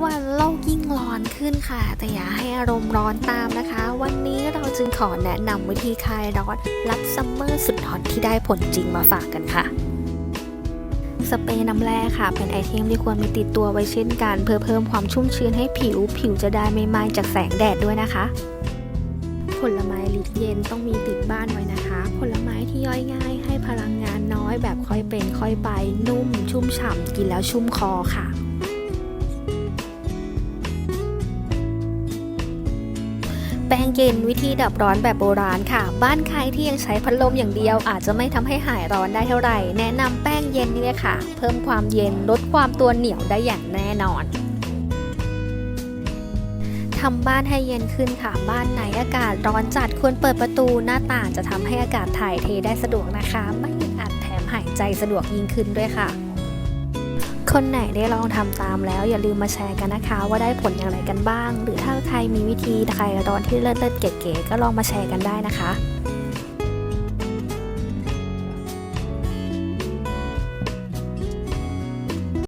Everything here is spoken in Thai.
วันโลกยิ่งร้อนขึ้นค่ะ แต่อย่าให้อารมณ์ร้อนตามนะคะ วันนี้เราจึงขอแนะนำวิธีคลายร้อนรับซัมเมอร์สุดฮอตที่ได้ผลจริงมาฝากกันค่ะสเปรย์น้ำแร่ค่ะ เป็นไอเทมที่ควรมีติดตัวไว้เช่นกันเพื่อเพิ่มความชุ่มชื้นให้ผิว ผิวจะได้ไม่ไหม้จากแสงแดดด้วยนะคะ ผลไม้ลิตรเย็นต้องมีติดบ้านไว้นะคะ ผลไม้ที่ย่อยง่าย ให้พลังงานน้อยแบบค่อยเป็นค่อยไป นุ่ม ชุ่มฉ่ำกินแล้วชุ่มคอค่ะ แป้งเย็นวิธีดับร้อนแบบโบราณค่ะ บ้านใครที่ยังใช้พัดลมอย่างเดียว อาจจะไม่ทำให้หายร้อนได้เท่าไหร่ แนะนำแป้งเย็นนี่เลยค่ะ เพิ่มความเย็นลดความตัวเหนียวได้อย่างแน่นอนทำบ้านให้เย็นขึ้นค่ะ บ้านไหนอากาศร้อนจัดควรเปิดประตูหน้าต่างจะทำให้อากาศถ่ายเทได้สะดวกนะคะ ไม่อึดอัดแถมหายใจสะดวกยิ่งขึ้นด้วยค่ะ คนไหนได้ลองทำตามแล้ว อย่าลืมมาแชร์กันนะคะ ว่าได้ผลอย่างไรกันบ้าง หรือถ้าใครมีวิธีใครร้อนที่เลิศๆเก๋ๆก็ลองมาแชร์กันได้นะคะ